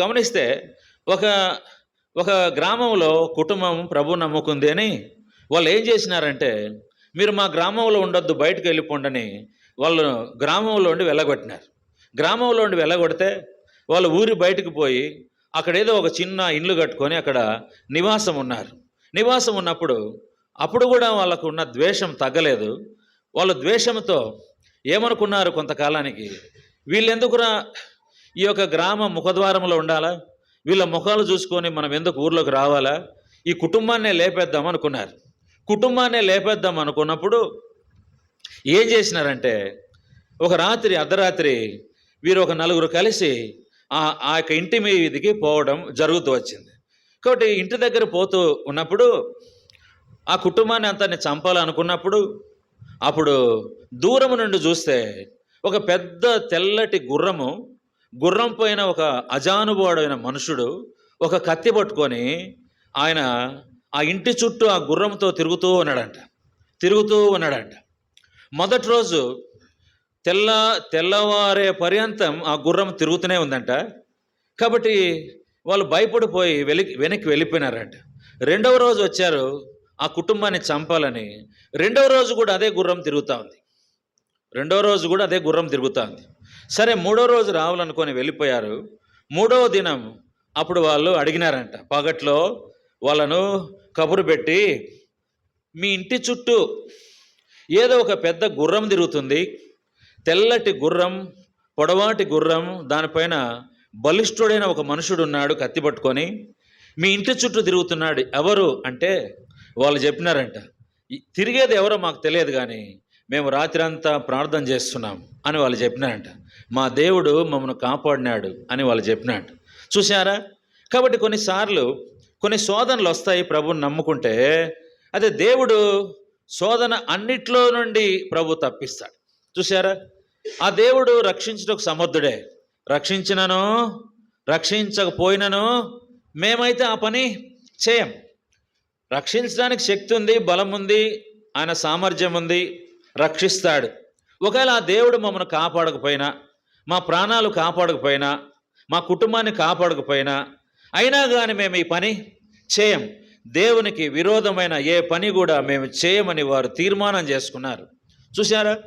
గమనిస్తే ఒక ఒక గ్రామంలో కుటుంబం ప్రభు నమ్ముకుంది అని వాళ్ళు ఏం చేసినారంటే మీరు మా గ్రామంలో ఉండొద్దు బయటకు వెళ్ళిపోండని వాళ్ళు గ్రామంలో ఉండి వెళ్ళగొట్టినారు. గ్రామంలో ఉండి వెళ్ళగొడితే వాళ్ళు ఊరి బయటకు పోయి అక్కడ ఏదో ఒక చిన్న ఇండ్లు కట్టుకొని అక్కడ నివాసం ఉన్నారు. నివాసం ఉన్నప్పుడు అప్పుడు కూడా వాళ్ళకు ఉన్న ద్వేషం తగ్గలేదు. వాళ్ళు ద్వేషంతో ఏమనుకున్నారు కొంతకాలానికి? వీళ్ళెందుకురా ఈ యొక్క గ్రామ ముఖద్వారంలో ఉండాలా? వీళ్ళ ముఖాలు చూసుకొని మనం ఎందుకు ఊర్లోకి రావాలా? ఈ కుటుంబాన్నే లేపేద్దాం అనుకున్నారు. కుటుంబాన్నే లేపేద్దాం అనుకున్నప్పుడు ఏం చేసినారంటే ఒక రాత్రి అర్ధరాత్రి వీరు ఒక నలుగురు కలిసి ఆ ఆ యొక్క ఇంటి మీదికి పోవడం జరుగుతూ వచ్చింది. కాబట్టి ఇంటి దగ్గర పోతూ ఉన్నప్పుడు ఆ కుటుంబాన్ని అంతా చంపాలనుకున్నప్పుడు అప్పుడు దూరం నుండి చూస్తే ఒక పెద్ద తెల్లటి గుర్రము గుర్రం పోయిన ఒక అజానుభావుడైన మనుషుడు ఒక కత్తి పట్టుకొని ఆయన ఆ ఇంటి చుట్టూ ఆ గుర్రంతో తిరుగుతూ ఉన్నాడంట. తిరుగుతూ ఉన్నాడంట. మొదటి రోజు తెల్ల తెల్లవారే పర్యంతం ఆ గుర్రం తిరుగుతూనే ఉందంట. కాబట్టి వాళ్ళు భయపడిపోయి వెలి వెనక్కి వెళ్ళిపోయినారంట. రెండవ రోజు వచ్చారు ఆ కుటుంబాన్ని చంపాలని. రెండవ రోజు కూడా అదే గుర్రం తిరుగుతూ ఉంది. రెండవ రోజు కూడా అదే గుర్రం తిరుగుతుంది. సరే మూడో రోజు రావాలనుకొని వెళ్ళిపోయారు. మూడవ దినం అప్పుడు వాళ్ళు అడిగినారంట పగట్లో వాళ్ళను కబురు పెట్టి మీ ఇంటి చుట్టూ ఏదో ఒక పెద్ద గుర్రం తిరుగుతుంది. తెల్లటి గుర్రం పొడవాటి గుర్రం దానిపైన బలిష్ఠుడైన ఒక మనుషుడు ఉన్నాడు కత్తి పట్టుకొని. మీ ఇంటి చుట్టూ తిరుగుతున్నాడు ఎవరు? అంటే వాళ్ళు చెప్పినారంట తిరిగేది ఎవరో మాకు తెలియదు కానీ మేము రాత్రంతా ప్రార్థన చేస్తున్నాం అని వాళ్ళు చెప్పినారంట. మా దేవుడు మమ్మల్ని కాపాడినాడు అని వాళ్ళు చెప్పినాడు చూసారా కాబట్టి కొన్నిసార్లు కొన్ని శోధనలు వస్తాయి ప్రభుని నమ్ముకుంటే. అదే దేవుడు శోధన అన్నిట్లో నుండి ప్రభు తప్పిస్తాడు. చూసారా ఆ దేవుడు రక్షించడానికి సమర్థుడే. రక్షించినను రక్షించకపోయినను మేమైతే ఆ పని చేయం. రక్షించడానికి శక్తి ఉంది బలం ఉంది ఆయన సామర్థ్యం ఉంది రక్షిస్తాడు. ఒకవేళ ఆ దేవుడు మమ్మల్ని కాపాడకపోయినా మా ప్రాణాలు కాపాడకపోయినా మా కుటుంబాన్ని కాపాడకపోయినా అయినా కానీ మేము ఈ పని చేయం. దేవునికి విరోధమైన ఏ పని కూడా మేము చేయమని వారు తీర్మానం చేసుకున్నారు. చూసారా